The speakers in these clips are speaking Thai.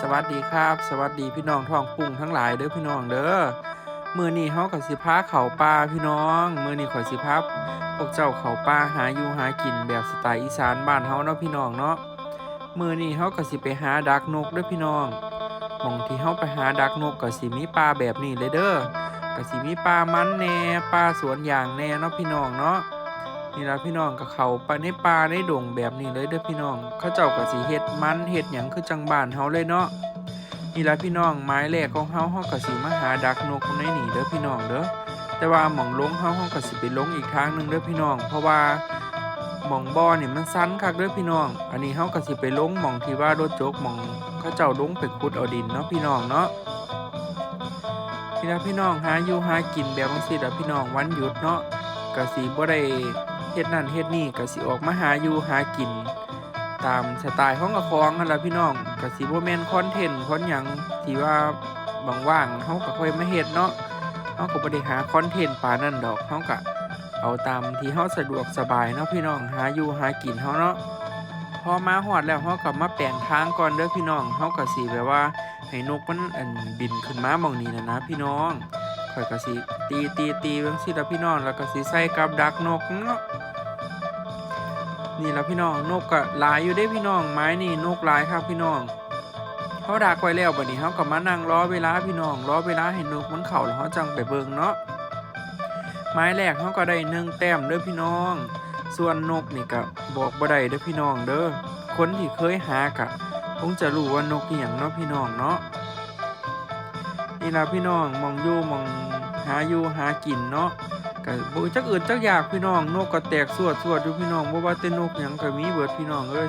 สวัสดีครับ สวัสดีพี่น้องท้องปุ่งทั้งหลายเด้อพี่น้องเด้อมือนี้เฮากับสิพาเข้าป่าพี่น้องมือนี้ข่อยสิพาพวกเจ้าเข้าป่าหาอยู่หากินแบบสไตล์อีสานบ้านเฮาเนาะพี่น้องเนาะมือนี้เฮาก็สิไปหาดักนกเด้อพี่น้องหม่องที่เฮาไปหาดักนกก็สิมีป่าแบบนี้เลยเด้อก็สิมีป่ามันแหน่ป่าสวนยางแหน่เนาะพี่น้องเนาะ นี่ละพี่น้องก็เขาไปในป่าในดงแบบนี้เลยเด้อพี่น้องเขาเจ้าก็สิเฮ็ดมันเฮ็ดหยังคือจังบ้านเฮาเลยเนาะนี่ละพี่น้องไม้แรกของเฮาเฮาก็สิมาหาดักนกในนี่เด้อพี่น้องเด้อแต่ว่าหม่องลงเฮาเฮาก็สิไปลงอีกทางหนึงเด้อพี่น้อง เพราะว่าหม่องบ่อนี่มันสั้นคักเด้อพี่น้อง อันนี้เฮาก็สิไปลงหม่องที่ว่ารถจกหม่องเขาเจ้าลงไปขุดเอาดินเนาะพี่น้องเนาะนี่ละพี่น้องหาอยู่หากินแบบจังซี่ละพี่น้องวันหยุดเนาะก็สิบ่ได้ เฮ็ดนั่นเฮ็ดนี่ก็สิออกมาหาอยู่หากิน ตามสไตล์ของกระคองนั่นล่ะพี่น้องก็สิบ่แม่นคอนเทนต์คอนหยังที่ว่าบังว่างเฮาก็ค่อยมาเฮ็ดเนาะเฮาก็บ่ได้หาคอนเทนต์ปานนั้นดอกเฮาก็เอาตามที่เฮาสะดวกสบายเนาะพี่น้องหาอยู่หากินเฮาเนาะพอมาฮอดแล้วเฮาก็มาแปลงทางก่อนเด้อพี่น้องเฮาก็สิแบบว่าให้นกมันอันบินขึ้นมาหม่องนี้นะนะพี่น้องข่อยก็สิตีตีตีเบิ่งสิละพี่น้องแล้วก็สิใส่กับดักนกเนาะ นี่ละพี่น้องนกก็หลายอยู่เด้พี่น้องไม้นี่นกหลายครับพี่น้องเขาดักไว้แล้วบัดนี้เฮาก็มานั่งรอเวลาพี่น้องรอเวลาให้นกมันเข้าแล้วเฮาจังไปเบิงเนาะไม้แรกเฮาก็ได้หนึ่งแต้มเด้อพี่น้อง ส่วนนกนี่ก็บอกบ่ได้เด้อพี่น้องเด้อคนที่เคยหากะคงจะรู้ว่านกอีหยังเนาะพี่น้องเนาะนี่ล่ะพี่น้องมองยู่มองหาอยู่หากินเนาะ ก็บ่จักอื่นจักอยากพี่น้องนกก็แตกสวดสวดอยู่พี่น้องบ่ว่าแต่นกหยังก็มีเบิดพี่น้องเอ้ย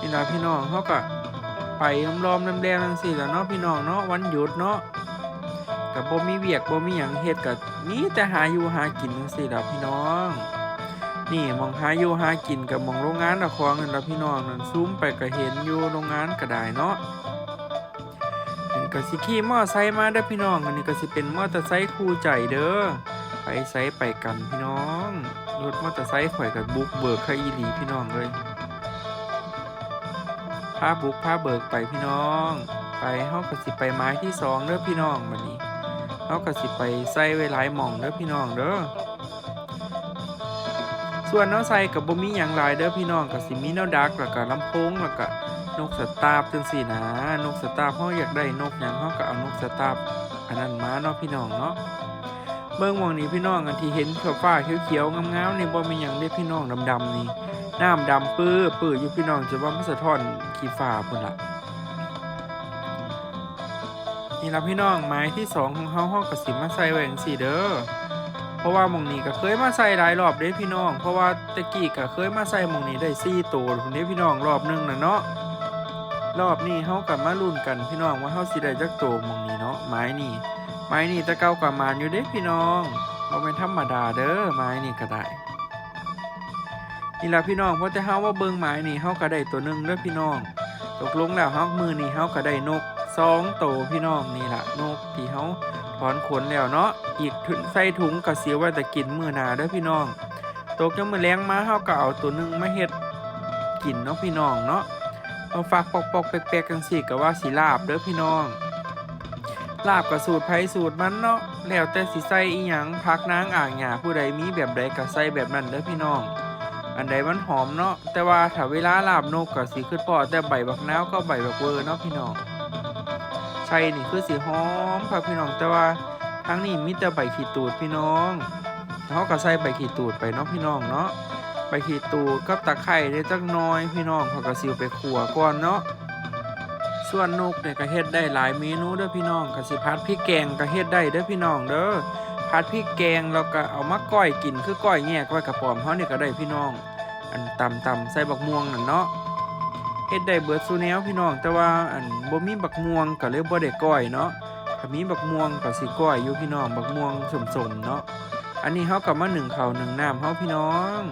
นี่ล่ะพี่น้องเฮาก็ไปล้อมๆแรมๆจังซี่ล่ะเนาะพี่น้องเนาะวันหยุดเนาะก็บ่มีเวียกบ่มีหยังเฮ็ดก็มีแต่หาอยู่หากินจังซี่ล่ะพี่น้อง นี่มองหาอยู่หากินกับมองโรงงานละครนั่นล่ะพี่น้องนั่นซูมไปก็เห็นอยู่โรงงานก็ได้เนาะอันนี้ก็สิขี่มอไซค์มาเด้อพี่น้องอันนี้ก็สิเป็นมอเตอร์ไซค์คู่ใจเด้อ ไปไซไปกันพี่น้องรถมอเตอร์ไซค์ข่อยกับบุกเบิกใครอีหลีพี่น้องเลยพาบุกพาเบิกไปพี่น้อง ไปเฮาก็สิไปไม้ที่สองเด้อพี่น้องบัดนี้เฮาก็สิไปใส่ไว้หลายหม่องเด้อพี่น้องเด้อส่วนเนาะใส่กับบ่มีหยังหลายเด้อพี่น้องก็สิมีแนวดักแล้วก็ลำโพงแล้วก็นกสตาร์ฟจังสี่นะนกสตาร์ฟเฮาอยากได้นกหยังเฮาก็เอานกสตาร์ฟอันนั้นมาเนาะพี่น้องเนาะ เบิ่งมองนี้พี่น้องอันที่เห็นฟ้าเขียวๆงามๆนี่บ่มีหยังเด้พี่น้องดำๆนี่น้ำดำปื้อปื้ออยู่พี่น้องจะว่ามันสะท้อนขี้ฟ้าพุ่นละนี่ละพี่น้องไม้ที่สองของเฮาเฮาก็สิมาใส่ไว้จังซี่เด้อเพราะว่ามองนี้ก็เคยมาใส่หลายรอบเด้พี่น้อง เพราะว่าตะกี้ก็เคยมาใส่มองนี้ได้4ตัวพุ่นเด้พี่น้องรอบหนึงน่ะเนาะรอบนี้เฮากลับมาลุ้นกันพี่น้องว่าเฮาสิได้จักโตมองนี้เนาะไม้นี่ ไม้นี่ตะเก่ากว่ามานอยู่เด้พี่น้องบ่เป็นธรรมดาเด้อไม้นี่ก็ได้นี่ล่ะพี่น้องเพราะแต่เฮาว่าเบิ่งไม้นี่เฮาก็ได้ตัวหนึงเด้อพี่น้อง ตกลงแล้วเฮามือนี้เฮาก็ได้นกสองโตวพี่น้องนี่ล่ะนกที่เฮาถอนขนแล้วเนาะอีกถุงใส่ถุงก็เสียไว้แต่กินมื้อหน้าเด้อพี่น้อง ตกยังมื้อแลงมาเฮาก็เอาตัวหนึงมาเฮ็ดกินเนาะพี่น้องเนาะเอาฝากปอกปอกๆแปลกๆกันสิก็ว่าสิลาบเด้อพี่น้อง ลาบกับสูตรไผสูตรมันเนาะแล้วแต่สิใส่อีหยังพักนางอ่างหญ้าผู้ใดมีแบบใดก็ใส่แบบนั้นเด้อพี่น้อง อันใดมันหอมเนาะแต่ว่าถ้าเวลาลาบนกก็สิขึ้นพอแต่ใบบักนาวก็ใบบักเวอร์เนาะพี่น้องใช่นี่คือสิหอมครับพี่น้องแต่ว่าทางนี้มีแต่ใบขี้ตูดพี่น้องเขาก็ใส่ใบขี้ตูดไปเนาะพี่น้องเนาะไปขีดตูดกับตะไคร้ได้จักน้อยพี่น้องเขาก็สิวไปขัวก่อนเนาะ ส่วนนกเนี่ยก็เฮ็ดได้หลายเมนูเด้อพี่น้องก็สิพัดพริกแกงก็เฮ็ดได้เด้อพี่น้องเด้อพัดพริกแกงแล้วก็เอามาก้อยกินคือก้อยแยกไว้กับปอมเฮานี่ก็ได้พี่น้อง อันตำตำใส่บักม่วงนั่นเนาะเฮ็ดได้เบิดซุแนวพี่น้อง แต่ว่าอันบ่มีบักม่วงก็เลยบ่ได้ก้อยเนาะถ้ามีบักม่วงก็สิก้อยอยู่พี่น้องบักม่วงสมๆเนาะอันนี้เฮาก็มานึ่งข้าวนึ่งน้ำเฮาพี่น้อง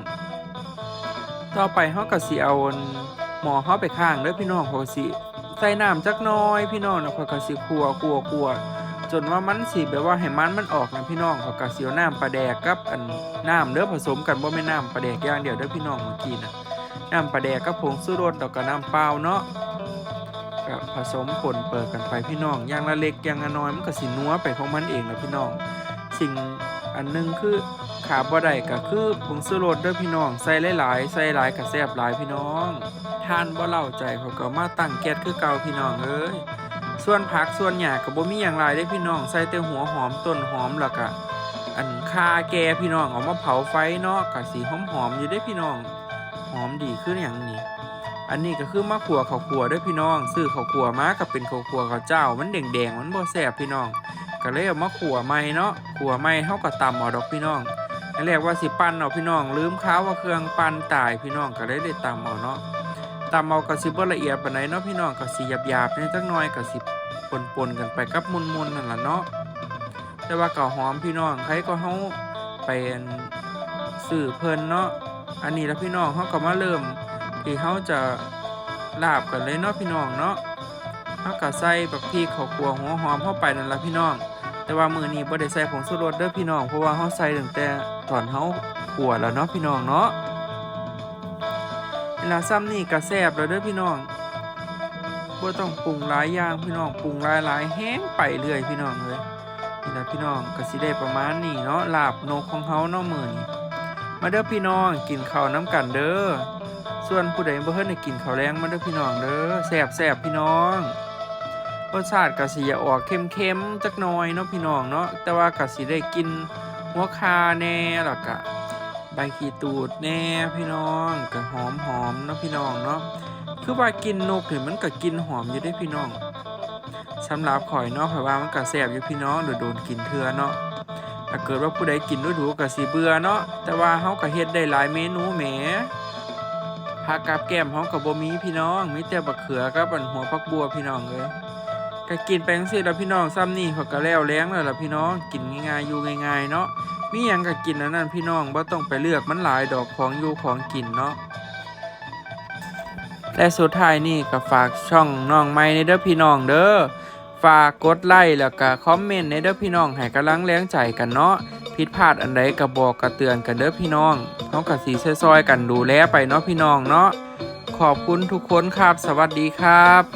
ต่อไปเฮาก็สิเอาหมอเฮาไปข้างเด้อพี่น้องเขาก็สิ ใส่น้ำจักน้อยพี่น้องแล้วเขาก็สิคั่วคั่วคั่วจนว่ามันสิแบบว่าให้มันมันออกนะพี่น้องเขาก็สิเอาน้ำปลาแดกกับอันน้ำเด้อผสมกันบ่แม่น้ำปลาแดกอย่างเดียวเด้อพี่น้องเมื่อกี้นะน้ำปลาแดกกับผงชูรสแล้วก็น้ำเปล่าเนาะก็ผสมปนเปิดกันไปพี่น้องอย่างละเล็กอย่างละน้อยมันก็สินัวไปของมันเองนะพี่น้องสิ่ง อันหนึงคือขาบ่ได้ก็คือผงชูรสเด้อพี่น้อง ใส่หลายๆ ใส่หลายก็แซ่บหลายพี่น้อง ทานบ่เล่าใจเขาก็มาตั้งแก๊สคือเก่าพี่น้องเอ้ยส่วนผักส่วนหญ้าก็บ่มีหยังหลายเด้พี่น้อง ใส่แต่หัวหอมต้นหอมแล้วก็อันคาแกพี่น้องเอามาเผาไฟเนาะก็สิหอมๆอยู่เด้พี่น้อง หอมดีคือหยังนี่อันนี้ก็คือมะขัวข้าวขัวด้วยพี่น้อง ซื้อข้าวขัวมาก็เป็นข้าวขัวข้าวเจ้า มันแดงๆมันบ่แซ่บพี่น้อง ก็เลยเอามาขัวใหม่เนาะขัวใหม่เฮาก็ตำเอาดอกพี่น้องอันแรกว่าสิปั่นเอาพี่น้อง ลืมข้าวว่าเครื่องปั่นตายพี่น้องก็เลยได้ตำเอาเนาะตำเอาก็สิบ่ละเอียดปานใดเนาะพี่น้องก็สิหยาบๆนิดจักหน่อยก็สิปนๆกันไปกับมุนๆนั่นล่ะเนาะแต่ว่าก็หอมพี่น้องใครก็เฮาไปอันซื้อเพิ่นเนาะอันนี้แล้วพี่น้องเฮาก็มาเริ่มที่เขาจะลาบกันเลยเนาะพี่น้องเนาะเขาก็ใส่บักพริกข้าวคั่วหัวหอมเข้าไปนั่นละพี่น้อง แต่ว่ามือนี้บ่ได้ใส่ผงชูรสเด้อพี่น้อง เพราะว่าเขาใส่ตั้งแต่ตอนเขาคั่วแล้วเนาะพี่น้องเนาะเวลาซ้ำนี่ก็แซ่บแล้วเด้อพี่น้องบ่ต้องปรุงหลายอย่างพี่น้องปรุงหลายๆแห้งไปเรื่อยพี่น้องเลยนี่ละพี่น้องก็สิได้ประมาณนี้เนาะลาบนกของเฮาเนาะมื้อนี้มาเด้อพี่น้องกินข้าวน้ำกันเด้อส่วนผู้ใดบ่เพิ่นได้กินข้าวแรงมาเด้อพี่น้องเด้อแซ่บแซ่บพี่น้อง รสชาติก็สิจะออกเค็มๆจักหน่อยเนาะพี่น้องเนาะแต่ว่าก็สิได้กินหัวคาแน่แล้วก็ใบขีตูดแน่พี่น้องก็หอมๆเนาะพี่น้องเนาะคือว่ากินนกนี่มันก็กินหอมอยู่ได้พี่น้องสำหรับข่อยเนาะข่อยว่ามันก็แซ่บอยู่พี่น้องโดยโดนกินเทื่อเนาะถ้าเกิดว่าผู้ใดกินดูๆก็สิเบื่อเนาะแต่ว่าเฮาก็เฮ็ดได้หลายเมนูแหมผักกับแก้มเฮากับบ่มีพี่น้องมีแต่บักเขือกับอันหัวผักบัวพี่น้องเอ้ย ก็กินไปจังซี่ล่ะพี่น้องซ้ำนี่เขาก็แล้วแล้งแล้วล่ะพี่น้องกินง่ายๆอยู่ง่ายๆเนาะมีหยังก็กินอันนั้นพี่น้องบ่ต้องไปเลือกมันหลายดอกของอยู่ของกินเนาะและสุดท้ายนี่ก็ฝากช่องน้องใหม่ในเด้อพี่น้องเด้อฝากกดไลค์แล้วก็คอมเมนต์ในเด้อพี่น้องให้กำลังแรงใจกันเนาะผิดพลาดอันใดก็บอกก็เตือนกันเด้อพี่น้องเฮาก็สิซอยๆกันดูแลไปเนาะพี่น้องเนาะขอบคุณทุกคนครับ สวัสดีครับ